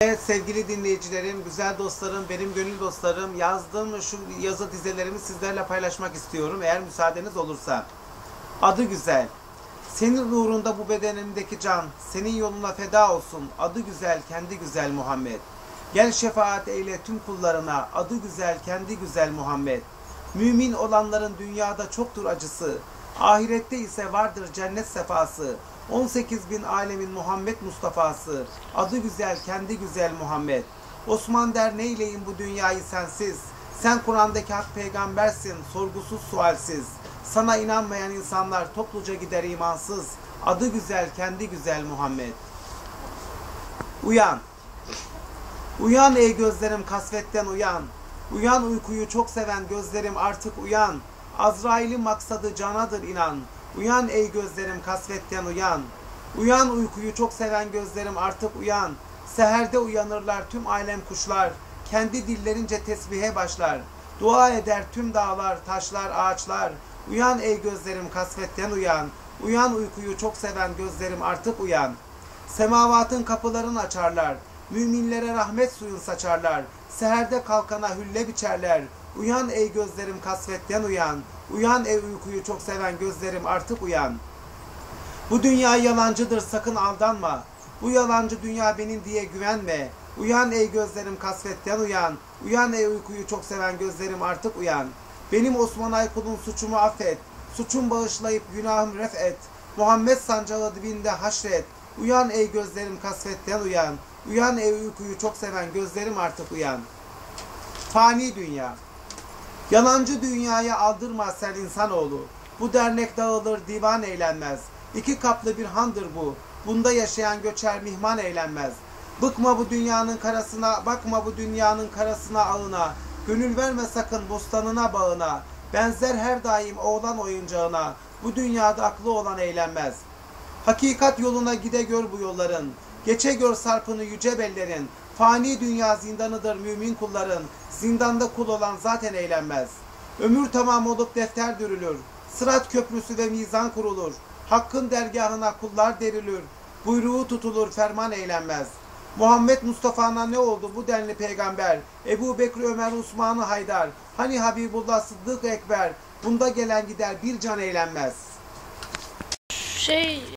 Evet sevgili dinleyicilerim, güzel dostlarım, benim gönül dostlarım yazdığım şu yazı dizelerimi sizlerle paylaşmak istiyorum eğer müsaadeniz olursa. Adı güzel. Senin uğrunda bu bedenimdeki can, senin yoluna feda olsun. Adı güzel, kendi güzel Muhammed. Gel şefaat eyle tüm kullarına. Adı güzel, kendi güzel Muhammed. Mümin olanların dünyada çoktur acısı. Ahirette ise vardır cennet sefası. 18 bin alemin Muhammed Mustafa'sı. Adı güzel, kendi güzel Muhammed. Osman der neyleyim bu dünyayı sensiz. Sen Kur'an'daki hak peygambersin, sorgusuz sualsiz. Sana inanmayan insanlar topluca gider imansız. Adı güzel, kendi güzel Muhammed. Uyan. Uyan ey gözlerim kasvetten uyan. Uyan uykuyu çok seven gözlerim artık uyan. Azrail'in maksadı canadır inan. Uyan ey gözlerim kasvetten uyan. Uyan uykuyu çok seven gözlerim artık uyan. Seherde uyanırlar tüm alem kuşlar. Kendi dillerince tesbihe başlar. Dua eder tüm dağlar, taşlar, ağaçlar. Uyan ey gözlerim kasvetten uyan. Uyan uykuyu çok seven gözlerim artık uyan. Semavatın kapılarını açarlar. Müminlere rahmet suyun saçarlar. Seherde kalkana hülle biçerler. Uyan ey gözlerim kasvetten uyan. Uyan ey uykuyu çok seven gözlerim artık uyan. Bu dünya yalancıdır sakın aldanma. Bu yalancı dünya benim diye güvenme. Uyan ey gözlerim kasvetten uyan. Uyan ey uykuyu çok seven gözlerim artık uyan. Benim Osman Aykul'un suçumu affet. Suçum bağışlayıp günahım ref et. Muhammed sancağı dibinde haşret. Uyan ey gözlerim kasvetten uyan. Uyan ey uykuyu çok seven gözlerim artık uyan. Fani dünya. Yalancı dünyaya aldırma sen insanoğlu. Bu dernek dağılır divan eğlenmez. İki kaplı bir handır bu. Bunda yaşayan göçer mihman eğlenmez. Bıkma bu dünyanın karasına, bakma bu dünyanın karasına ağına. Gönül verme sakın bostanına bağına. Benzer her daim oğlan oyuncağına. Bu dünyada aklı olan eğlenmez. Hakikat yoluna gide gör bu yolların. Geçe gör sarpını yüce bellerin. Fani dünya zindanıdır mümin kulların. Zindanda kul olan zaten eğlenmez. Ömür tamam olup defter dürülür. Sırat köprüsü ve mizan kurulur. Hakkın dergahına kullar derilir. Buyruğu tutulur ferman eğlenmez. Muhammed Mustafa'na ne oldu bu denli peygamber? Ebu Bekir Ömer Osman'ı Haydar. Hani Habibullah Sıddık Ekber. Bunda gelen gider bir can eğlenmez. Şey